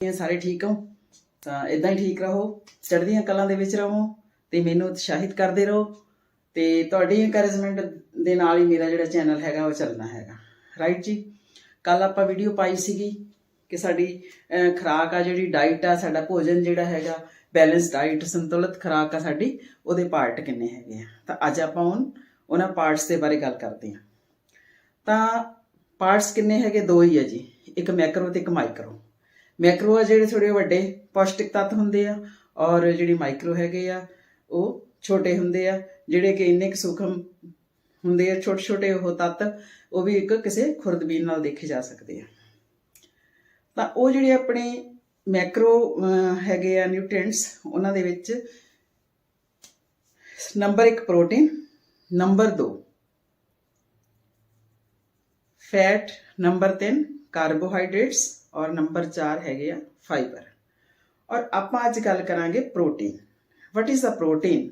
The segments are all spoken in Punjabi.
ਸਾਰੇ ਠੀਕ ਹੋ? ਤਾਂ ਇਦਾਂ ਹੀ ਠੀਕ ਰਹੋ ਚੜ੍ਹਦੀਆਂ ਕਲਾਂ ਦੇ ਵਿੱਚ ਰਹੋ ਤੇ ਮੈਨੂੰ ਉਤਸ਼ਾਹਿਤ ਕਰਦੇ ਰਹੋ ਤੇ ਤੁਹਾਡੀ ਇਨਕਰੇਜਮੈਂਟ ਦੇ ਨਾਲ ਹੀ ਮੇਰਾ ਜਿਹੜਾ ਚੈਨਲ ਹੈਗਾ ਉਹ ਚੱਲਣਾ ਹੈਗਾ। ਰਾਈਟ ਜੀ? ਕੱਲ ਆਪਾਂ ਵੀਡੀਓ ਪਾਈ ਸੀਗੀ ਕਿ ਸਾਡੀ ਅਹ, ਖੁਰਾਕ ਆ ਜਿਹੜੀ ਡਾਈਟ ਆ ਸਾਡਾ ਭੋਜਨ ਜਿਹੜਾ ਹੈਗਾ ਬੈਲੈਂਸ ਡਾਈਟ ਸੰਤੁਲਿਤ ਖੁਰਾਕ ਆ ਸਾਡੀ ਉਹਦੇ ਪਾਰਟ ਕਿੰਨੇ ਹੈਗੇ ਆ? ਤਾਂ ਅੱਜ ਆਪਾਂ ਹੁਣ ਉਹਨਾਂ ਪਾਰਟਸ ਦੇ ਬਾਰੇ ਗੱਲ ਕਰਦੇ ਹਾਂ। ਤਾਂ ਪਾਰਟਸ ਕਿੰਨੇ ਹੈਗੇ? ਦੋ ਹੀ ਆ ਜੀ। ਇੱਕ ਮੈਕਰੋ ਤੇ ਇੱਕ ਮਾਈਕਰੋ ਮੈਕਰੋ ਆ ਜਿਹੜੇ ਥੋੜੇ ਵੱਡੇ ਪੌਸ਼ਟਿਕ ਤੱਤ ਹੁੰਦੇ ਆ ਔਰ ਜਿਹੜੇ ਮਾਈਕਰੋ ਹੈਗੇ ਆ, ਉਹ ਛੋਟੇ ਹੁੰਦੇ ਆ, ਜਿਹੜੇ ਕਿ ਇੰਨੇ ਕੁ ਸੂਖਮ ਹੁੰਦੇ ਆ ਛੋਟੇ ਛੋਟੇ ਉਹ ਤੱਤ, ਉਹ ਵੀ ਇੱਕ ਕਿਸੇ ਖੁਰਦਬੀਨ ਨਾਲ ਦੇਖੇ ਜਾ ਸਕਦੇ ਆ। ਤਾਂ ਉਹ ਜਿਹੜੇ ਆਪਣੇ ਮੈਕਰੋ ਹੈਗੇ ਆ ਨਿਊਟ੍ਰੀਐਂਟਸ, ਉਹਨਾਂ ਦੇ ਵਿੱਚ number 1 protein, number 2 fat, number 3 carbohydrates ਔਰ ਨੰਬਰ 4 ਹੈਗੇ ਆ ਫਾਈਬਰ ਔਰ ਆਪਾਂ ਅੱਜ ਗੱਲ ਕਰਾਂਗੇ protein what is the protein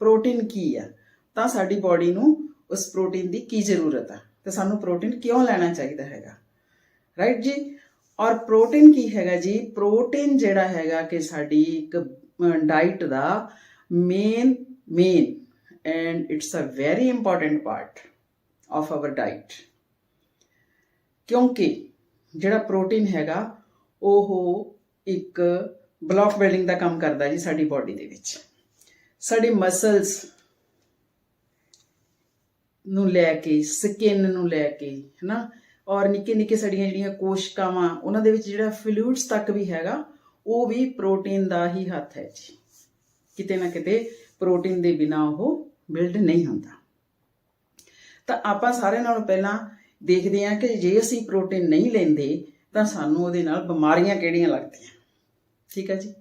protein ਕੀ ਆ? ਤਾਂ ਸਾਡੀ ਬਾਡੀ ਨੂੰ ਉਸ ਪ੍ਰੋਟੀਨ ਦੀ ਕੀ ਜ਼ਰੂਰਤ ਆ? ਤੇ ਸਾਨੂੰ ਪ੍ਰੋਟੀਨ ਕਿਉਂ ਲੈਣਾ ਚਾਹੀਦਾ ਹੈਗਾ? ਰਾਈਟ ਜੀ? ਔਰ ਪ੍ਰੋਟੀਨ ਕੀ ਹੈਗਾ ਜੀ? ਪ੍ਰੋਟੀਨ ਜਿਹੜਾ ਹੈਗਾ ਕਿ ਸਾਡੀ ਇੱਕ diet the main main and it's a very important part of our diet ਕਿਉਂਕਿ ਜਿਹੜਾ ਪ੍ਰੋਟੀਨ ਹੈਗਾ, ਉਹ ਇੱਕ ਬਲੌਕ ਬਿਲਡਿੰਗ ਦਾ ਕੰਮ ਕਰਦਾ ਜੀ ਸਾਡੀ ਬਾਡੀ ਦੇ ਵਿੱਚ। ਸਾਡੀ ਮਸਲਸ ਨੂੰ ਲੈ ਕੇ ਸਕਿਨ ਨੂੰ ਲੈ ਕੇ, ਹਨਾ? ਔਰ ਨਿੱਕੇ ਨਿੱਕੇ ਸਾਡੀਆਂ ਜਿਹੜੀਆਂ ਕੋਸ਼ਕਾਵਾਂ, ਉਹਨਾਂ ਦੇ ਵਿੱਚ ਜਿਹੜਾ ਫਲੂਇਡਸ ਤੱਕ ਵੀ ਹੈਗਾ, ਉਹ ਵੀ ਪ੍ਰੋਟੀਨ ਦਾ ਹੀ ਹੱਥ ਹੈ ਜੀ। ਕਿਤੇ ਨਾ ਕਿਤੇ ਪ੍ਰੋਟੀਨ ਦੇ ਬਿਨਾ ਉਹ ਬਿਲਡ ਨਹੀਂ ਹੁੰਦਾ। ਤਾਂ ਆਪਾਂ ਸਾਰਿਆਂ ਨਾਲੋਂ ਪਹਿਲਾਂ ਦੇਖਦੇ ਹਾਂ ਕਿ ਜੇ ਅਸੀਂ ਪ੍ਰੋਟੀਨ ਨਹੀਂ ਲੈਂਦੇ, ਤਾਂ ਸਾਨੂੰ ਉਹਦੇ ਨਾਲ ਬਿਮਾਰੀਆਂ ਕਿਹੜੀਆਂ ਲੱਗਦੀਆਂ? ਠੀਕ ਹੈ ਜੀ?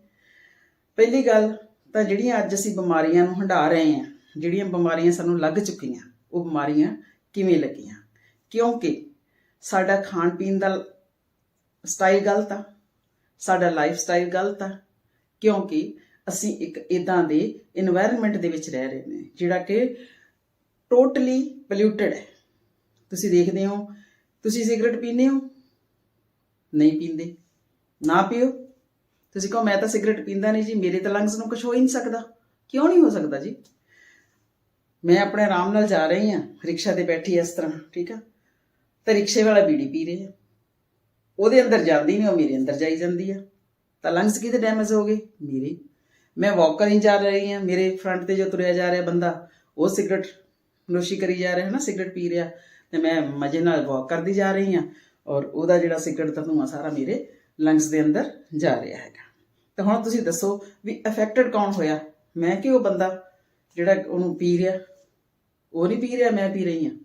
ਪਹਿਲੀ ਗੱਲ ਤਾਂ ਜਿਹੜੀਆਂ ਅੱਜ ਅਸੀਂ ਬਿਮਾਰੀਆਂ ਨੂੰ ਹੰਡਾ ਰਹੇ ਹਾਂ, ਜਿਹੜੀਆਂ ਬਿਮਾਰੀਆਂ ਸਾਨੂੰ ਲੱਗ ਚੁੱਕੀਆਂ, ਉਹ ਬਿਮਾਰੀਆਂ ਕਿਵੇਂ ਲੱਗੀਆਂ? ਕਿਉਂਕਿ ਸਾਡਾ ਖਾਣ ਪੀਣ ਦਾ ਸਟਾਈਲ ਗਲਤ ਆ, ਸਾਡਾ ਲਾਈਫ ਸਟਾਈਲ ਗਲਤ ਆ, ਕਿਉਂਕਿ ਅਸੀਂ ਇੱਕ ਇਦਾਂ ਦੇ এনवायरमेंट ਦੇ ਵਿੱਚ ਰਹਿ ਰਹੇ ਨੇ, ਜਿਹੜਾ ਕਿ ਟੋਟਲੀ ਪੋਲੂਟਡ ਹੈ। ਤੁਸੀਂ ਦੇਖਦੇ ਹੋ, ਤੁਸੀਂ ਸਿਗਰਟ ਪੀਂਦੇ ਹੋ? ਨਹੀਂ ਪੀਂਦੇ। ਨਾ ਪੀਓ। ਤੁਸੀਂ ਕਹੋ, ਮੈਂ ਤਾਂ ਸਿਗਰਟ ਪੀਂਦਾ ਨਹੀਂ ਜੀ, ਮੇਰੇ ਤਾਂ ਲੰਗਸ ਨੂੰ ਕੁਝ ਹੋ ਹੀ ਨਹੀਂ ਸਕਦਾ। ਕਿਉਂ ਨਹੀਂ ਹੋ ਸਕਦਾ ਜੀ? ਮੈਂ ਆਪਣੇ ਆਰਾਮ ਨਾਲ ਜਾ ਰਹੀ ਹਾਂ, ਰਿਕਸ਼ਾ ਤੇ ਬੈਠੀ ਇਸ ਤਰ੍ਹਾਂ, ਠੀਕ ਆ? ਤਾਂ ਰਿਕਸ਼ੇ ਵਾਲਾ ਬੀੜੀ ਪੀ ਰਿਹਾ। ਉਹਦੇ ਅੰਦਰ ਜਾਂਦੀ ਨਹੀਂ, ਉਹ ਮੇਰੇ ਅੰਦਰ ਜਾਈ ਜਾਂਦੀ ਆ। ਤਾਂ ਲੰਗਸ ਕਿਤੇ ਡੈਮੇਜ ਹੋ ਗਏ? ਮੇਰੇ। ਮੈਂ ਵਾਕ ਕਰੀ ਜਾ ਰਹੀ ਹਾਂ, ਮੇਰੇ ਫਰੰਟ ਤੇ ਜੋ ਤੁਰਿਆ ਜਾ ਰਿਹਾ ਬੰਦਾ, ਉਹ ਸਿਗਰਟ ਨੋਸ਼ੀ ਕਰੀ ਜਾ ਰਿਹਾ ਹੈ ਨਾ ਸਿਗਰਟ ਪੀ ਰਿਹਾ। ਤੇ ਮੈਂ ਮਜ਼ੇ ਨਾਲ ਵਾਕ ਕਰਦੀ ਜਾ ਰਹੀ ਹਾਂ ਔਰ ਉਹਦਾ ਜਿਹੜਾ ਸਿਗਰਟ ਦਾ ਧੂੰਆਂ ਸਾਰਾ ਮੇਰੇ ਲੰਗਸ ਦੇ ਅੰਦਰ ਜਾ ਰਿਹਾ ਹੈਗਾ। ਤਾਂ ਹੁਣ ਤੁਸੀਂ ਦੱਸੋ ਵੀ ਅਫੈਕਟਡ ਕੌਣ ਹੋਇਆ? ਮੈਂ ਕਿ ਉਹ ਬੰਦਾ ਜਿਹੜਾ ਉਹਨੂੰ ਪੀ ਰਿਹਾ? ਉਹ ਨਹੀਂ ਪੀ ਰਿਹਾ, ਮੈਂ ਪੀ ਰਹੀ ਹਾਂ।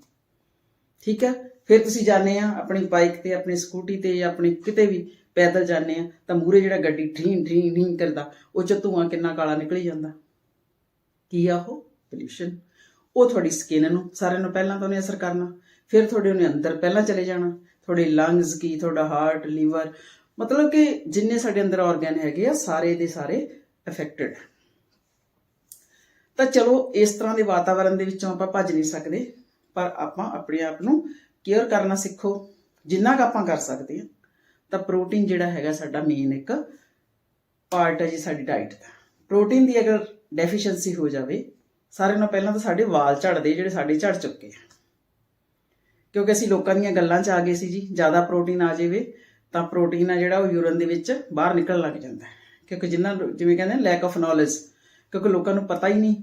ਠੀਕ ਹੈ? ਫਿਰ ਤੁਸੀਂ ਜਾਂਦੇ ਆ ਆਪਣੀ ਬਾਈਕ ਤੇ, ਆਪਣੀ ਸਕੂਟੀ ਤੇ ਜਾਂ ਆਪਣੀ ਕਿਤੇ ਵੀ ਪੈਦਲ ਜਾਂਦੇ ਆ ਤਾਂ ਮੂਰੇ ਜਿਹੜਾ ਗੱਡੀ ਢੀਂ ਢੀਂ ਢੀਂ ਕਰਦਾ, ਉਹ ਚ ਧੂਆਂ ਕਿੰਨਾ ਕਾਲਾ ਨਿਕਲੀ ਜਾਂਦਾ। ਕੀ ਆ ਉਹ? ਪੋਲੂਸ਼ਨ ਉਹ ਤੁਹਾਡੀ ਸਕਿਨ ਨੂੰ ਸਾਰਿਆਂ ਨੂੰ ਪਹਿਲਾਂ ਤਾਂ ਉਹਨੇ ਅਸਰ ਕਰਨਾ। ਫਿਰ ਤੁਹਾਡੇ ਉਹਨੇ ਅੰਦਰ ਪਹਿਲਾਂ ਚਲੇ ਜਾਣਾ, ਤੁਹਾਡੇ ਲੰਗਸ ਕੀ, ਤੁਹਾਡਾ ਹਾਰਟ ਲੀਵਰ ਮਤਲਬ ਕਿ ਜਿੰਨੇ ਸਾਡੇ ਅੰਦਰ ਆਰਗਨ ਹੈਗੇ ਆ, ਸਾਰੇ ਦੇ ਸਾਰੇ ਅਫੈਕਟਡ ਤਾਂ ਚਲੋ, ਇਸ ਤਰ੍ਹਾਂ ਦੇ ਵਾਤਾਵਰਣ ਦੇ ਵਿੱਚੋਂ ਆਪਾਂ ਭੱਜ ਨਹੀਂ ਸਕਦੇ, ਪਰ ਆਪਾਂ ਆਪਣੇ ਆਪ ਨੂੰ ਕੇਅਰ ਕਰਨਾ ਸਿੱਖੋ, ਜਿੰਨਾ ਕੁ ਆਪਾਂ ਕਰ ਸਕਦੇ ਹਾਂ ਤਾਂ ਪ੍ਰੋਟੀਨ ਜਿਹੜਾ ਹੈਗਾ ਸਾਡਾ ਮੇਨ ਇੱਕ ਪਾਰਟ ਹੈ ਜੀ ਸਾਡੀ ਡਾਈਟ ਦਾ। ਪ੍ਰੋਟੀਨ ਦੀ ਅਗਰ ਡੈਫੀਸ਼ੀਐਂਸੀ ਹੋ ਜਾਵੇ, ਸਾਰਿਆਂ ਨਾਲੋਂ ਪਹਿਲਾਂ ਤਾਂ ਸਾਡੇ ਵਾਲ ਝੜਦੇ ਜਿਹੜੇ ਸਾਡੇ ਝੜ ਚੁੱਕੇ ਆ। ਕਿਉਂਕਿ ਅਸੀਂ ਲੋਕਾਂ ਦੀਆਂ ਗੱਲਾਂ 'ਚ ਆ ਗਏ ਸੀ ਜੀ, ਜ਼ਿਆਦਾ ਪ੍ਰੋਟੀਨ ਆ ਜਾਵੇ ਤਾਂ ਪ੍ਰੋਟੀਨ ਆ ਜਿਹੜਾ ਉਹ ਯੂਰਨ ਦੇ ਵਿੱਚ ਬਾਹਰ ਨਿਕਲਣ ਲੱਗ ਜਾਂਦਾ ਹੈ। ਕਿਉਂਕਿ ਜਿੰਨਾ ਜਿਵੇਂ ਕਹਿੰਦੇ ਲੈਕ ਆਫ ਨੌਲੇਜ ਕਿਉਂਕਿ ਲੋਕਾਂ ਨੂੰ ਪਤਾ ਹੀ ਨਹੀਂ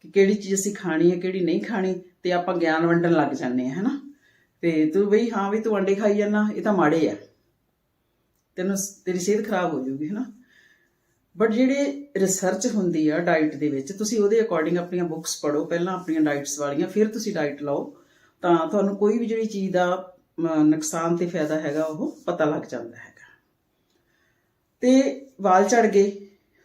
ਕਿ ਕਿਹੜੀ ਚੀਜ਼ ਅਸੀਂ ਖਾਣੀ ਹੈ, ਕਿਹੜੀ ਨਹੀਂ ਖਾਣੀ ਤੇ ਆਪਾਂ ਗਿਆਨ ਵੰਡਣ ਲੱਗ ਜਾਂਦੇ ਆ ਹਨਾ? ਤੇ ਤੂੰ ਬਈ, ਹਾਂ ਵੀ ਤੂੰ ਅੰਡੇ ਖਾਈ ਜਾਂਦਾ, ਇਹ ਤਾਂ ਮਾੜੇ ਆ। ਤੈਨੂੰ ਤੇਰੀ ਸਿਹਤ ਖਰਾਬ ਹੋ ਜਾਊਗੀ, ਹਨਾ? ਬਟ ਜਿਹੜੇ ਰਿਸਰਚ ਹੁੰਦੀ ਆ ਡਾਈਟ ਦੇ ਵਿੱਚ, ਤੁਸੀਂ ਉਹਦੇ ਅਕੋਰਡਿੰਗ ਆਪਣੀਆਂ ਬੁੱਕਸ ਪੜ੍ਹੋ, ਪਹਿਲਾਂ ਆਪਣੀਆਂ ਡਾਈਟਸ ਵਾਲੀਆਂ, ਫਿਰ ਤੁਸੀਂ ਡਾਈਟ ਲਓ। ਤਾਂ ਤੁਹਾਨੂੰ ਕੋਈ ਵੀ ਜਿਹੜੀ ਚੀਜ਼ ਦਾ ਨੁਕਸਾਨ ਤੇ ਫਾਇਦਾ ਹੈਗਾ, ਉਹ ਪਤਾ ਲੱਗ ਜਾਂਦਾ ਹੈਗਾ। ਤੇ ਵਾਲ ਝੜ ਗਏ।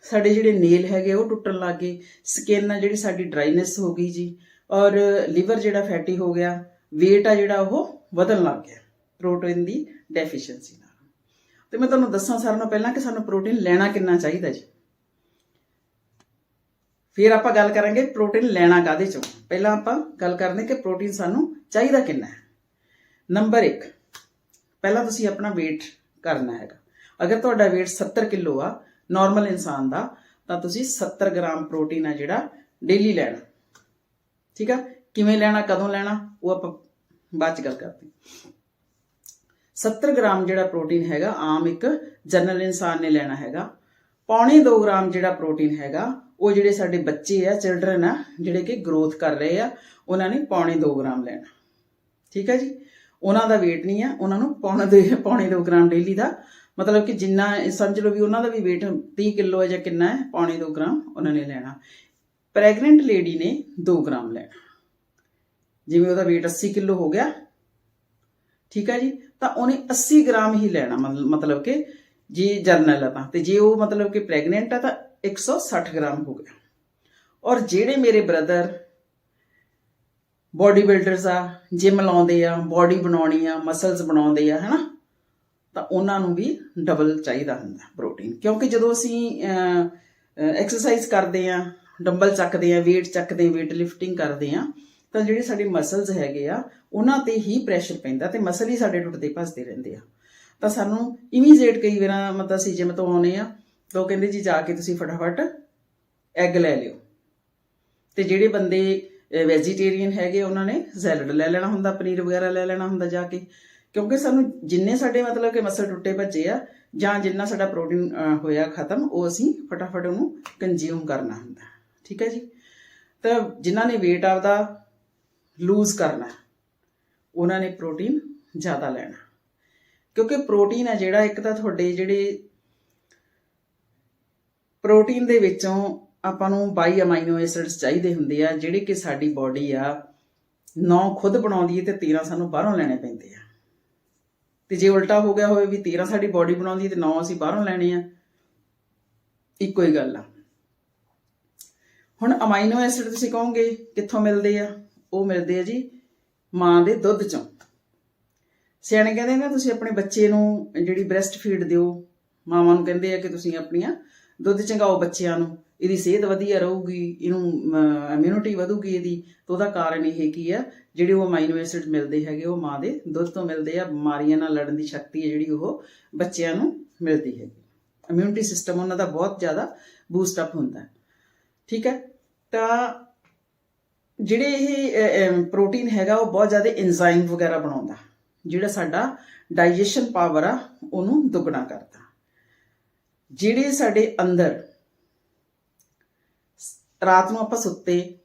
ਸਾਡੇ ਜਿਹੜੇ ਨੇਲ ਹੈਗੇ, ਉਹ ਟੁੱਟਣ ਲੱਗ ਗਏ। ਸਕਿਨ ਆ ਜਿਹੜੀ ਸਾਡੀ ਡਰਾਈਨੈਸ ਹੋ ਗਈ ਜੀ, ਔਰ ਲਿਵਰ ਜਿਹੜਾ ਫੈਟੀ ਹੋ ਗਿਆ, weight ਆ ਜਿਹੜਾ ਉਹ ਵਧਣ ਲੱਗ ਗਿਆ ਪ੍ਰੋਟੀਨ ਦੀ ਡੈਫੀਸ਼ੀਐਂਸੀ ਨਾਲ। ਤੇ ਮੈਂ ਤੁਹਾਨੂੰ ਦੱਸਾਂ ਸਾਰਿਆਂ ਨੂੰ ਪਹਿਲਾਂ ਕਿ ਸਾਨੂੰ ਪ੍ਰੋਟੀਨ ਲੈਣਾ ਕਿੰਨਾ ਚਾਹੀਦਾ ਜੀ। ਫਿਰ ਆਪਾਂ ਗੱਲ ਕਰਾਂਗੇ ਪ੍ਰੋਟੀਨ ਲੈਣਾ ਕਾਦੇ ਚੋਂ? ਪਹਿਲਾਂ ਆਪਾਂ ਗੱਲ ਕਰਨੇ ਕਿ ਪ੍ਰੋਟੀਨ ਸਾਨੂੰ ਚਾਹੀਦਾ ਕਿੰਨਾ ਹੈ। ਨੰਬਰ 1 ਪਹਿਲਾਂ ਤੁਸੀਂ ਆਪਣਾ weight ਕਰਨਾ ਹੈਗਾ। ਅਗਰ ਤੁਹਾਡਾ weight 70 ਕਿਲੋ ਆ ਨਾਰਮਲ ਇਨਸਾਨ ਦਾ, ਤਾਂ ਤੁਸੀਂ 70 ਗ੍ਰਾਮ ਪ੍ਰੋਟੀਨ ਆ ਜਿਹੜਾ ਡੇਲੀ ਲੈਣਾ। ਠੀਕ ਆ? ਕਿਵੇਂ ਲੈਣਾ, ਕਦੋਂ ਲੈਣਾ, ਉਹ ਆਪਾਂ ਬਾਅਦ ਚ ਗੱਲ ਕਰਦੇ ਹਾਂ। 70 ਗ੍ਰਾਮ ਜਿਹੜਾ ਪ੍ਰੋਟੀਨ ਹੈਗਾ, ਆਮ ਇੱਕ ਜਨਰਲ ਇਨਸਾਨ ਨੇ ਲੈਣਾ ਹੈਗਾ। ਪੌਣੇ 2 ਗ੍ਰਾਮ ਜਿਹੜਾ ਪ੍ਰੋਟੀਨ ਹੈਗਾ, ਉਹ ਜਿਹੜੇ ਸਾਡੇ ਬੱਚੇ ਆ ਚਿਲਡਰਨ ਆ, ਜਿਹੜੇ ਕਿ ਗਰੋਥ ਕਰ ਰਹੇ ਆ, ਉਹਨਾਂ ਨੇ ਪੌਣੇ 2 ਗ੍ਰਾਮ ਲੈਣਾ। ਠੀਕ ਹੈ ਜੀ? ਉਹਨਾਂ ਦਾ weight ਨਹੀਂ ਆ, ਉਹਨਾਂ ਨੂੰ ਪੌਣੇ ਦੋ, ਪੌਣੇ 2 ਗ੍ਰਾਮ ਡੇਲੀ ਦਾ। ਮਤਲਬ ਕਿ ਜਿੰਨਾ, ਸਮਝ ਲਓ ਵੀ ਉਹਨਾਂ ਦਾ ਵੀ weight 30 ਕਿਲੋ ਹੈ ਜਾਂ ਕਿੰਨਾ ਹੈ, ਪੌਣੇ 2 ਗ੍ਰਾਮ ਉਹਨਾਂ ਨੇ ਲੈਣਾ। ਪ੍ਰੈਗਨੈਂਟ ਲੇਡੀ ਨੇ 2 ਗ੍ਰਾਮ ਲੈਣਾ। ਜਿਵੇਂ ਉਹਦਾ weight 80 ਕਿਲੋ ਹੋ ਗਿਆ। ਠੀਕ ਹੈ ਜੀ? ਤਾਂ ਉਹਨੇ 80 ਗ੍ਰਾਮ ਹੀ ਲੈਣਾ ਮਤਲ- ਮਤਲਬ ਕਿ ਜੇ ਜਰਨਲ ਆ ਤਾਂ। ਤੇ ਜੇ ਉਹ ਮਤਲਬ ਕਿ ਪ੍ਰੈਗਨੈਂਟ ਆ ਤਾਂ 160 ਗ੍ਰਾਮ ਹੋ ਗਿਆ। ਔਰ ਜਿਹੜੇ ਮੇਰੇ ਬ੍ਰਦਰ ਬੋਡੀ ਬਿਲਡਰਸ ਆ ਜਿਮ ਲਾਉਂਦੇ ਆ ਬੋਡੀ ਬਣਾਉਣੀ ਆ ਮਸਲਸ ਬਣਾਉਂਦੇ ਆ, ਹਨਾ? ਤਾਂ ਉਹਨਾਂ ਨੂੰ ਵੀ ਡਬਲ ਚਾਹੀਦਾ ਹੁੰਦਾ ਪ੍ਰੋਟੀਨ ਕਿਉਂਕਿ ਜਦੋਂ ਅਸੀਂ ਐਕਸਰਸਾਈਜ਼ ਕਰਦੇ ਆ ਡੰਬਲ ਚੱਕਦੇ ਆ, weight ਚੱਕਦੇ ਆ weight ਲਿਫਟਿੰਗ ਕਰਦੇ ਆ, ਤਾਂ ਜਿਹੜੇ ਸਾਡੇ ਮਸਲਸ ਹੈਗੇ ਆ, ਉਹਨਾਂ ਤੇ ਹੀ ਪ੍ਰੈਸ਼ਰ ਪੈਂਦਾ ਤੇ ਮਸਲ ਹੀ ਸਾਡੇ ਟੁੱਟਦੇ ਭੱਜਦੇ ਰਹਿੰਦੇ ਆ। ਤਾਂ ਸਾਨੂੰ ਇਮੀਡੀਏਟ ਕਈ ਵਾਰਾਂ ਮਤਲਬ ਅਸੀਂ ਜਿਮ ਤੋਂ ਆਉਨੇ ਆ ਤਾਂ ਉਹ ਕਹਿੰਦੇ ਜੀ ਜਾ ਕੇ ਤੁਸੀਂ ਫਟਾਫਟ ਐਗ ਲੈ ਲਿਓ। ਤੇ ਜਿਹੜੇ ਬੰਦੇ ਵੈਜੀਟੇਰੀਅਨ ਹੈਗੇ ਉਹਨਾਂ ਨੇ ਸੈਲਡ ਲੈ ਲੈਣਾ ਹੁੰਦਾ, ਪਨੀਰ ਵਗੈਰਾ ਲੈ ਲੈਣਾ ਹੁੰਦਾ ਜਾ ਕੇ। ਕਿਉਂਕਿ ਸਾਨੂੰ ਜਿੰਨੇ ਸਾਡੇ ਮਤਲਬ ਕਿ ਮਸਲ ਟੁੱਟੇ ਭੱਜੇ ਆ, ਜਾਂ ਜਿੰਨਾ ਸਾਡਾ ਪ੍ਰੋਟੀਨ ਹੋਇਆ ਖਤਮ, ਉਹ ਅਸੀਂ ਫਟਾਫਟ ਉਹਨੂੰ ਕੰਜ਼ਿਊਮ ਕਰਨਾ ਹੁੰਦਾ। ਠੀਕ ਹੈ ਜੀ? ਤਾਂ ਜਿਨ੍ਹਾਂ ਨੇ weight ਆਪਦਾ ਲੂਜ਼ ਕਰਨਾ, ਉਹਨਾਂ ਨੇ ਪ੍ਰੋਟੀਨ ਜ਼ਿਆਦਾ ਲੈਣਾ। ਕਿਉਂਕਿ ਪ੍ਰੋਟੀਨ ਹੈ ਜਿਹੜਾ, ਇੱਕ ਤਾਂ ਤੁਹਾਡੇ ਜਿਹੜੇ ਪ੍ਰੋਟੀਨ ਦੇ ਵਿੱਚੋਂ ਆਪਾਂ ਨੂੰ 22 ਅਮਾਈਨੋ ਐਸਿਡਸ ਚਾਹੀਦੇ ਹੁੰਦੇ ਆ, ਜਿਹੜੇ ਕਿ ਸਾਡੀ ਬਾਡੀ ਆ 9 ਖੁਦ ਬਣਾਉਂਦੀ ਹੈ ਤੇ 13 ਸਾਨੂੰ ਬਾਹਰੋਂ ਲੈਣੇ ਪੈਂਦੇ ਆ। ਤੇ ਜੇ ਉਲਟਾ ਹੋ ਗਿਆ ਹੋਵੇ ਵੀ 13 ਸਾਡੀ ਬਾਡੀ ਬਣਾਉਂਦੀ ਹੈ ਤੇ 9 ਅਸੀਂ ਬਾਹਰੋਂ ਲੈਣੇ ਆ, ਇੱਕੋ ਹੀ ਗੱਲ ਆ। ਹੁਣ ਅਮਾਈਨੋ ਐਸਿਡ ਤੁਸੀਂ ਕਹੋਗੇ ਕਿੱਥੋਂ ਮਿਲਦੇ ਆ? ਉਹ ਮਿਲਦੇ ਆ ਜੀ ਮਾਂ ਦੇ ਦੁੱਧ ਚੋਂ। ਸਿਆਣੇ ਕਹਿੰਦੇ ਨੇ, ਤੁਸੀਂ ਆਪਣੇ ਬੱਚੇ ਨੂੰ ਜਿਹੜੀ ਬ੍ਰੈਸਟ ਫੀਡ ਦਿਓ, ਮਾਵਾਂ ਨੂੰ ਕਹਿੰਦੇ ਆ ਕਿ ਤੁਸੀਂ ਆਪਣੀਆਂ ਦੁੱਧ ਚੰਗਾਓ ਬੱਚਿਆਂ ਨੂੰ, ਇਹਦੀ ਸਿਹਤ ਵਧੀਆ ਰਹੂਗੀ, ਇਹਨੂੰ ਇਮਿਊਨਿਟੀ ਵਧੂਗੀ ਇਹਦੀ, ਤਾਂ ਉਹਦਾ ਕਾਰਨ ਇਹ ਕੀ ਆ, ਜਿਹੜੇ ਉਹ ਅਮਾਈਨੋ ਐਸਿਡ ਮਿਲਦੇ ਹੈਗੇ, ਉਹ ਮਾਂ ਦੇ ਦੁੱਧ ਤੋਂ ਮਿਲਦੇ ਆ, ਬਿਮਾਰੀਆਂ ਨਾਲ ਲੜਨ ਦੀ ਸ਼ਕਤੀ ਹੈ ਜਿਹੜੀ ਉਹ ਬੱਚਿਆਂ ਨੂੰ ਮਿਲਦੀ ਹੈਗੀ। ਇਮਿਊਨਿਟੀ ਸਿਸਟਮ ਉਹਨਾਂ ਦਾ ਬਹੁਤ ਜ਼ਿਆਦਾ ਬੂਸਟ ਅਪ ਹੁੰਦਾ ਠੀਕ ਹੈ? ਤਾਂ ਜਿਹੜੇ ਇਹ ਪ੍ਰੋਟੀਨ ਹੈਗਾ, ਉਹ ਬਹੁਤ ਜ਼ਿਆਦਾ ਐਂਜ਼ਾਈਮ ਵਗੈਰਾ ਬਣਾਉਂਦਾ। ਜਿਹੜਾ ਸਾਡਾ ਡਾਈਜੈਸ਼ਨ ਪਾਵਰ ਆ ਉਹਨੂੰ ਦੁੱਗਣਾ ਕਰਦਾ ਜਿਹੜੇ ਸਾਡੇ ਅੰਦਰ ਰਾਤ ਨੂੰ ਆਪਾਂ ਸੁੱਤੇ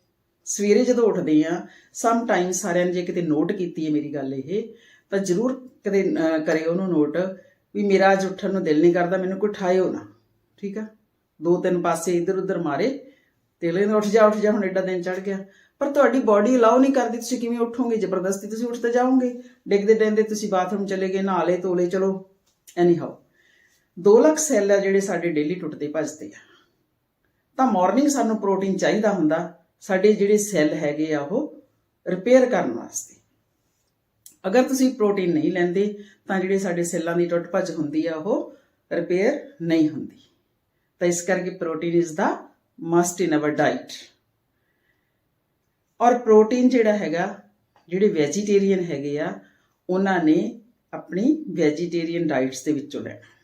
ਸਵੇਰੇ ਜਦੋਂ ਉੱਠਦੇ ਆ ਸਮ ਟਾਈਮ ਸਾਰਿਆਂ ਨੇ ਜੇ ਕਿਤੇ ਨੋਟ ਕੀਤੀ ਹੈ ਮੇਰੀ ਗੱਲ ਇਹ ਤਾਂ ਜਰੂਰ ਕਦੇ ਅਹ, ਕਰਿਓ ਉਹਨੂੰ ਨੋਟ ਵੀ ਮੇਰਾ ਅੱਜ ਉੱਠਣ ਨੂੰ ਦਿਲ ਨਹੀਂ ਕਰਦਾ ਮੈਨੂੰ ਕੋਈ ਠਾਇਓ ਨਾ। ਠੀਕ ਆ? ਦੋ ਤਿੰਨ ਪਾਸੇ ਇੱਧਰ ਉੱਧਰ ਮਾਰੇ ਤੇ ਲੈਣ ਉੱਠ ਜਾ ਉੱਠ ਜਾ ਹੁਣ ਏਡਾ ਦਿਨ ਚੜ ਗਿਆ। ਪਰ ਤੁਹਾਡੀ ਬਾਡੀ ਅਲਾਉ ਨਹੀਂ ਕਰਦੀ, ਤੁਸੀਂ ਕਿਵੇਂ ਉੱਠੋਗੇ? ਜ਼ਬਰਦਸਤੀ ਤੁਸੀਂ ਉੱਠ ਜਾਓਗੇ? ਡਿੱਗਦੇ ਡੈਂਦੇ ਤੁਸੀਂ ਬਾਥਰੂਮ ਚਲੇ ਗਏ ਨਹਾ ਤੋਲੇ ਚਲੋ ਐਨੀ ਹਾਓ 2 ਲੱਖ ਸੈੱਲ ਆ ਜਿਹੜੇ ਸਾਡੇ ਡੇਲੀ ਟੁੱਟਦੇ ਭੱਜਦੇ ਆ। ਤਾਂ ਮਾਰਨਿੰਗ ਸਾਨੂੰ ਪ੍ਰੋਟੀਨ ਚਾਹੀਦਾ ਹੁੰਦਾ, ਸਾਡੇ ਜਿਹੜੇ ਸੈੱਲ ਹੈਗੇ ਆ ਉਹ ਰਿਪੇਅਰ ਕਰਨ ਵਾਸਤੇ। ਅਗਰ ਤੁਸੀਂ ਪ੍ਰੋਟੀਨ ਨਹੀਂ ਲੈਂਦੇ, ਤਾਂ ਜਿਹੜੇ ਸਾਡੇ ਸੈੱਲਾਂ ਦੀ ਟੁੱਟ ਭੱਜ ਹੁੰਦੀ ਆ, ਉਹ ਰਿਪੇਅਰ ਨਹੀਂ ਹੁੰਦੀ। ਤਾਂ ਇਸ ਕਰਕੇ protein is the must in our diet ਔਰ ਪ੍ਰੋਟੀਨ ਜਿਹੜਾ ਹੈਗਾ, ਜਿਹੜੇ ਵੈਜੀਟੇਰੀਅਨ ਹੈਗੇ ਆ, ਉਹਨਾਂ ਨੇ ਆਪਣੀ ਵੈਜੀਟੇਰੀਅਨ ਡਾਈਟਸ ਦੇ ਵਿੱਚੋਂ ਲੈਣਾ।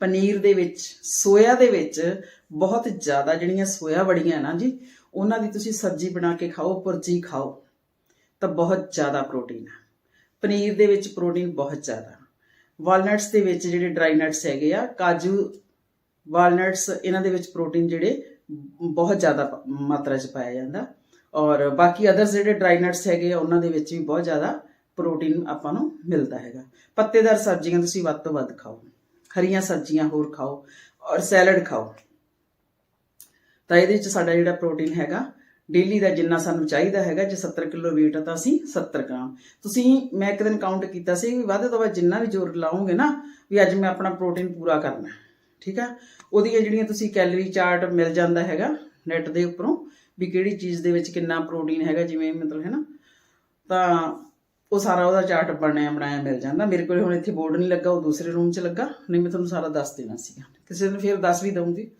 ਪਨੀਰ ਦੇ ਵਿੱਚ, ਸੋਇਆ ਦੇ ਵਿੱਚ ਬਹੁਤ ਜ਼ਿਆਦਾ ਜਿਹੜੀਆਂ ਸੋਇਆ ਬੜੀਆਂ ਨਾ ਜੀ, ਉਹਨਾਂ ਦੀ ਤੁਸੀਂ ਸਬਜ਼ੀ ਬਣਾ ਕੇ ਖਾਓ, ਪੁਰਜੀ ਖਾਓ, ਤਾਂ ਬਹੁਤ ਜ਼ਿਆਦਾ ਪ੍ਰੋਟੀਨ ਹੈ ਪਨੀਰ ਦੇ ਵਿੱਚ ਪ੍ਰੋਟੀਨ ਬਹੁਤ ਜ਼ਿਆਦਾ। ਵਾਲਨਟਸ ਦੇ ਵਿੱਚ ਜਿਹੜੇ ਡਰਾਈ ਨਟਸ ਹੈਗੇ ਆ, ਕਾਜੂ, ਵਾਲਨਟਸ, ਇਹਨਾਂ ਦੇ ਵਿੱਚ ਪ੍ਰੋਟੀਨ ਜਿਹੜੇ ਬਹੁਤ ਜ਼ਿਆਦਾ ਮਾਤਰਾ 'ਚ ਪਾਇਆ ਜਾਂਦਾ। ਔਰ ਬਾਕੀ ਅਦਰਸ ਜਿਹੜੇ ਡਰਾਈ ਨਟਸ ਹੈਗੇ ਆ, ਉਹਨਾਂ ਦੇ ਵਿੱਚ ਵੀ ਬਹੁਤ ਜ਼ਿਆਦਾ ਪ੍ਰੋਟੀਨ ਆਪਾਂ ਨੂੰ ਮਿਲਦਾ ਹੈਗਾ। ਪੱਤੇਦਾਰ ਸਬਜ਼ੀਆਂ ਤੁਸੀਂ ਵੱਧ ਤੋਂ ਵੱਧ ਖਾਓ। ਹਰੀਆਂ ਸਬਜ਼ੀਆਂ ਹੋਰ ਖਾਓ ਔਰ ਸੈਲਡ ਖਾਓ। ਤਾਂ ਇਹਦੇ ਵਿੱਚ ਸਾਡਾ ਜਿਹੜਾ ਪ੍ਰੋਟੀਨ ਹੈਗਾ ਡੇਲੀ ਦਾ ਜਿੰਨਾ ਸਾਨੂੰ ਚਾਹੀਦਾ ਹੈਗਾ, ਜੇ 70 ਕਿਲੋ weight ਆ ਤਾਂ ਅਸੀਂ 70 ਗ੍ਰਾਮ। ਤੁਸੀਂ, ਮੈਂ ਇੱਕ ਦਿਨ ਕਾਊਂਟ ਕੀਤਾ ਸੀ ਵੀ ਵੱਧ ਤੋਂ ਵੱਧ ਜਿੰਨਾ ਵੀ ਜ਼ੋਰ ਲਾਉਂਗੇ ਨਾ, ਵੀ ਅੱਜ ਮੈਂ ਆਪਣਾ ਪ੍ਰੋਟੀਨ ਪੂਰਾ ਕਰਨਾ। ਠੀਕ ਆ? ਉਹਦੀਆਂ ਜਿਹੜੀਆਂ ਤੁਸੀਂ ਕੈਲਰੀ ਚਾਰਟ ਮਿਲ ਜਾਂਦਾ ਹੈਗਾ ਨੈਟ ਦੇ ਉੱਪਰੋਂ ਵੀ ਕਿਹੜੀ ਚੀਜ਼ ਦੇ ਵਿੱਚ ਕਿੰਨਾ ਪ੍ਰੋਟੀਨ ਹੈਗਾ, ਜਿਵੇਂ ਮਤਲਬ ਹੈ ਨਾ, ਤਾਂ ਉਹ ਸਾਰਾ ਉਹਦਾ ਚਾਰਟ ਬਣਿਆ, ਬਣਾਇਆ, ਮਿਲ ਜਾਂਦਾ। ਮੇਰੇ ਕੋਲ ਹੁਣ ਇੱਥੇ ਬੋਰਡ ਨਹੀਂ ਲੱਗਾ, ਉਹ ਦੂਸਰੇ ਰੂਮ 'ਚ ਲੱਗਾ। ਨਹੀਂ, ਮੈਂ ਤੁਹਾਨੂੰ ਸਾਰਾ ਦੱਸ ਦੇਣਾ ਸੀਗਾ। ਕਿਸੇ ਦਿਨ ਫਿਰ ਦੱਸ ਵੀ ਦਊਂਗੀ।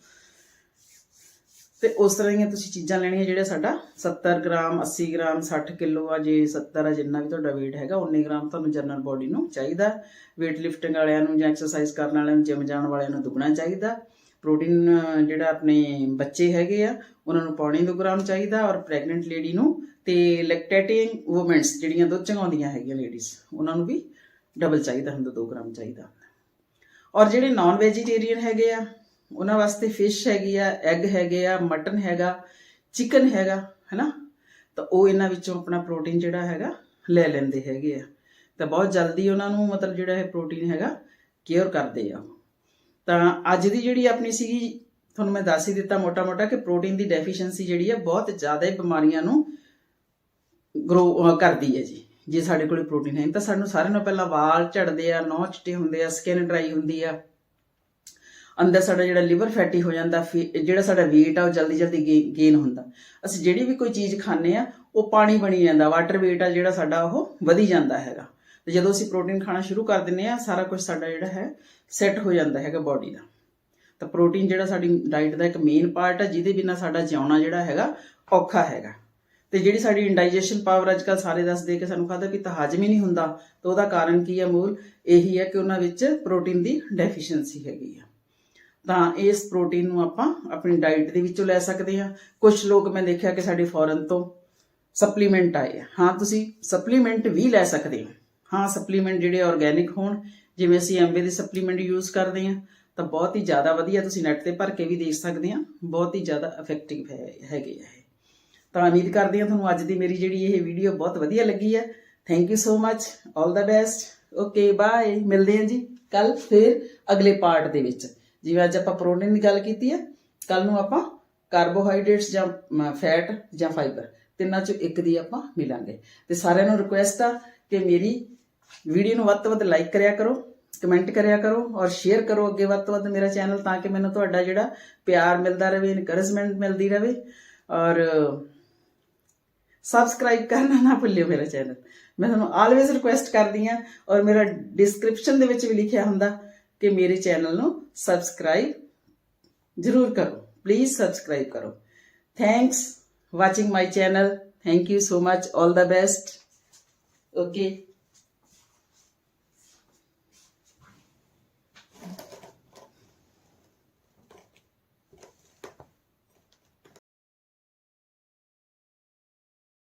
ਤੇ ਉਸ ਤਰ੍ਹਾਂ ਦੀਆਂ ਤੁਸੀਂ ਚੀਜ਼ਾਂ ਲੈਣੀਆਂ, ਜਿਹੜਾ ਸਾਡਾ 70 ਗ੍ਰਾਮ 80 ਗ੍ਰਾਮ 60 ਕਿਲੋ ਆ, ਜੇ 70 ਆ, ਜਿੰਨਾ ਵੀ ਤੁਹਾਡਾ weight ਹੈਗਾ 19 ਗ੍ਰਾਮ ਤੁਹਾਨੂੰ ਜਨਰਲ ਬੋਡੀ ਨੂੰ ਚਾਹੀਦਾ। weight lifting ਵਾਲਿਆਂ ਨੂੰ ਜਾਂ ਐਕਸਰਸਾਈਜ਼ ਕਰਨ ਵਾਲਿਆਂ ਨੂੰ ਜਿਮ ਜਾਣ ਵਾਲਿਆਂ ਨੂੰ ਦੁੱਗਣਾ ਚਾਹੀਦਾ। ਪ੍ਰੋਟੀਨ ਜਿਹੜਾ ਆਪਣੇ ਬੱਚੇ ਹੈਗੇ ਆ, ਉਹਨਾਂ ਨੂੰ ਪੌਣੇ 2 ਗ੍ਰਾਮ ਚਾਹੀਦਾ ਔਰ ਪ੍ਰੈਗਨੈਂਟ ਲੇਡੀ ਨੂੰ ਤੇ ਲੈਕਟੇਟਿੰਗ ਔਮਨਸ ਜਿਹੜੀਆਂ ਦੁੱਧ ਚੰਗਾਉਂਦੀਆਂ ਹੈਗੀਆਂ ਲੇਡੀਜ਼ ਉਹਨਾਂ ਨੂੰ ਵੀ ਡਬਲ ਚਾਹੀਦਾ ਹੁੰਦਾ 2 ਗ੍ਰਾਮ ਚਾਹੀਦਾ ਔਰ ਜਿਹੜੇ ਨਾਨ ਵੈਜੀਟੇਰੀਅਨ ਹੈਗੇ ਆ, ਉਹਨਾਂ ਵਾਸਤੇ ਫਿਸ਼ ਹੈਗੀ ਆ ਐਗ ਹੈਗੇ ਆ ਮਟਨ ਹੈਗਾ ਚਿਕਨ ਹੈਗਾ, ਹੈਨਾ? ਤਾਂ ਉਹ ਇਹਨਾਂ ਵਿੱਚੋਂ ਆਪਣਾ ਪ੍ਰੋਟੀਨ ਜਿਹੜਾ ਹੈਗਾ ਲੈ ਲੈਂਦੇ ਹੈਗੇ ਆ। ਤਾਂ ਬਹੁਤ ਜਲਦੀ ਉਹਨਾਂ ਨੂੰ ਮਤਲਬ ਜਿਹੜਾ ਇਹ ਪ੍ਰੋਟੀਨ ਹੈਗਾ ਕੇਅਰ ਕਰਦੇ ਆ ਉਹ। ਤਾਂ ਅੱਜ ਦੀ ਜਿਹੜੀ ਆਪਣੀ ਸੀਗੀ, ਤੁਹਾਨੂੰ ਮੈਂ ਦੱਸ ਹੀ ਦਿੱਤਾ ਮੋਟਾ-ਮੋਟਾ ਕਿ ਪ੍ਰੋਟੀਨ ਦੀ ਡੈਫੀਸ਼ੀਐਂਸੀ ਜਿਹੜੀ ਹੈ ਬਹੁਤ ਜ਼ਿਆਦਾ ਹੀ ਬਿਮਾਰੀਆਂ ਨੂੰ ਗਰੋ ਕਰਦੀ ਹੈ ਜੀ। ਜੇ ਸਾਡੇ ਕੋਲ ਪ੍ਰੋਟੀਨ ਹੈ, ਤਾਂ ਸਾਨੂੰ ਸਾਰਿਆਂ ਨਾਲੋਂ ਪਹਿਲਾਂ ਵਾਲ ਝੜਦੇ ਆ, ਨਹੁੰ ਚਿੱਟੇ ਹੁੰਦੇ ਆ ਸਕਿਨ ਡਰਾਈ ਹੁੰਦੀ ਆ। ਅੰਦਰ ਸਾਡਾ ਜਿਹੜਾ ਲਿਵਰ ਫੈਟੀ ਹੋ ਜਾਂਦਾ, ਫੇ- ਜਿਹੜਾ ਸਾਡਾ weight ਆ, ਉਹ ਜਲਦੀ ਜਲਦੀ ਗੇਨ ਹੁੰਦਾ। ਅਸੀਂ ਜਿਹੜੀ ਵੀ ਕੋਈ ਚੀਜ਼ ਖਾਂਦੇ ਆ, ਉਹ ਪਾਣੀ ਬਣੀ ਜਾਂਦਾ ਵਾਟਰ weight ਆ ਜਿਹੜਾ ਸਾਡਾ ਉਹ ਵਧੀ ਜਾਂਦਾ ਹੈਗਾ। ਤੇ ਜਦੋਂ ਅਸੀਂ ਪ੍ਰੋਟੀਨ ਖਾਣਾ ਸ਼ੁਰੂ ਕਰ ਦਿੰਦੇ ਆ, ਸਾਰਾ ਕੁਝ ਸਾਡਾ ਜਿਹੜਾ ਹੈ ਸੈੱਟ ਹੋ ਜਾਂਦਾ ਹੈਗਾ ਬਾਡੀ ਦਾ। ਤਾਂ ਪ੍ਰੋਟੀਨ ਜਿਹੜਾ ਸਾਡੀ ਡਾਈਟ ਦਾ ਇੱਕ ਮੇਨ ਪਾਰਟ ਹੈ ਜਿਹਦੇ ਬਿਨਾ ਸਾਡਾ ਜਿਉਣਾ ਜਿਹੜਾ ਹੈਗਾ ਔਖਾ ਹੈਗਾ। ਤੇ ਜਿਹੜੀ ਸਾਡੀ ਇੰਡਾਈਜੈਸ਼ਨ ਪਾਵਰ ਅੱਜ ਅੱਜਕੱਲ ਸਾਰੇ ਦੱਸਦੇ ਕਿ ਸਾਨੂੰ ਖਾਦਾ ਪੀਤਾ ਹਜਮ ਹੀ ਨਹੀਂ ਹੁੰਦਾ। ਤਾਂ ਉਹਦਾ ਕਾਰਨ ਕੀ ਹੈ ਮੂਲ? ਇਹੀ ਹੈ ਕਿ ਉਹਨਾਂ ਵਿੱਚ ਪ੍ਰੋਟੀਨ ਦੀ ਡੈਫੀਸ਼ੀਐਂਸੀ ਹੈਗੀ ਆ। ਤਾਂ ਇਸ ਪ੍ਰੋਟੀਨ ਨੂੰ ਆਪਾਂ ਆਪਣੀ ਡਾਈਟ ਦੇ ਵਿੱਚੋਂ ਲੈ ਸਕਦੇ ਹਾਂ। ਕੁਝ ਲੋਕ ਮੈਂ ਦੇਖਿਆ ਕਿ ਸਾਡੇ ਫੋਰਨ ਤੋਂ ਸਪਲੀਮੈਂਟ ਆਏ ਹਾਂ, ਤੁਸੀਂ ਸਪਲੀਮੈਂਟ ਵੀ ਲੈ ਸਕਦੇ ਹੋ। ਹਾਂ ਸਪਲੀਮੈਂਟ ਜਿਹੜੇ ਆਰਗੇਨਿਕ ਹੋਣ ਜਿਵੇਂ ਅਸੀਂ ਐਮਬੀ ਦੇ ਸਪਲੀਮੈਂਟ ਯੂਜ਼ ਕਰਦੇ ਹਾਂ, ਤਾਂ ਬਹੁਤ ਹੀ ਜ਼ਿਆਦਾ ਵਧੀਆ ਤੁਸੀਂ ਨੈਟ ਤੇ ਭਰ ਕੇ ਵੀ ਦੇਖ ਸਕਦੇ ਆ ਬਹੁਤ ਹੀ ਜ਼ਿਆਦਾ ਇਫੈਕਟਿਵ ਹੈ, ਹੈਗੇ ਆ ਇਹ। ਤਾਂ ਉਮੀਦ ਕਰਦੇ ਹਾਂ ਤੁਹਾਨੂੰ ਅੱਜ ਦੀ ਮੇਰੀ ਜਿਹੜੀ ਇਹ ਵੀਡੀਓ ਬਹੁਤ ਵਧੀਆ ਲੱਗੀ ਹੈ। Thank you so much 올 the best okay bye ਮਿਲਦੇ ਹਾਂ ਜੀ ਕੱਲ ਫਿਰ ਅਗਲੇ ਪਾਰਟ ਦੇ ਵਿੱਚ। ਜਿਵੇਂ ਅੱਜ ਆਪਾਂ ਪ੍ਰੋਟੀਨ ਦੀ ਗੱਲ ਕੀਤੀ ਹੈ, ਕੱਲ ਨੂੰ ਆਪਾਂ ਕਾਰਬੋਹਾਈਡਰੇਟਸ ਜਾਂ ਫੈਟ ਜਾਂ ਫਾਈਬਰ ਤਿੰਨਾਂ ਚੋਂ ਇੱਕ ਦੀ ਆਪਾਂ ਮਿਲਾਂਗੇ। ਤੇ ਸਾਰਿਆਂ ਨੂੰ ਰਿਕੁਐਸਟ ਆ ਕਿ ਮੇਰੀ ਵੀਡੀਓ ਨੂੰ ਵੱਧ ਤੋਂ ਵੱਧ ਲਾਈਕ ਕਰਿਆ ਕਰੋ ਕਮੈਂਟ ਕਰਿਆ ਕਰੋ ਔਰ ਸ਼ੇਅਰ ਕਰੋ ਅੱਗੇ ਵੱਧ ਤੋਂ ਵੱਧ ਮੇਰਾ ਚੈਨਲ ਤਾਂ ਕਿ ਮੈਨੂੰ ਤੁਹਾਡਾ ਜਿਹੜਾ ਪਿਆਰ ਮਿਲਦਾ ਰਹੇ ਇਨਕਰੇਜਮੈਂਟ ਮਿਲਦੀ ਰਹੇ ਔਰ ਸਬਸਕ੍ਰਾਈਬ ਕਰਨਾ ਨਾ ਭੁੱਲਿਓ ਮੇਰਾ ਚੈਨਲ ਮੈਂ ਤੁਹਾਨੂੰ ਆਲਵੇਜ਼ ਰਿਕੁਐਸਟ ਕਰਦੀ ਆ ਔਰ ਮੇਰਾ ਡਿਸਕ੍ਰਿਪਸ਼ਨ ਦੇ ਵਿੱਚ ਵੀ ਲਿਖਿਆ ਹੁੰਦਾ ਕਿ ਮੇਰੇ ਚੈਨਲ ਨੂੰ ਸਬਸਕ੍ਰਾਈਬ ਜ਼ਰੂਰ ਕਰੋ ਪਲੀਜ਼ ਸਬਸਕ੍ਰਾਈਬ ਕਰੋ। Thanks watching my channel thank you so much 올 the best okay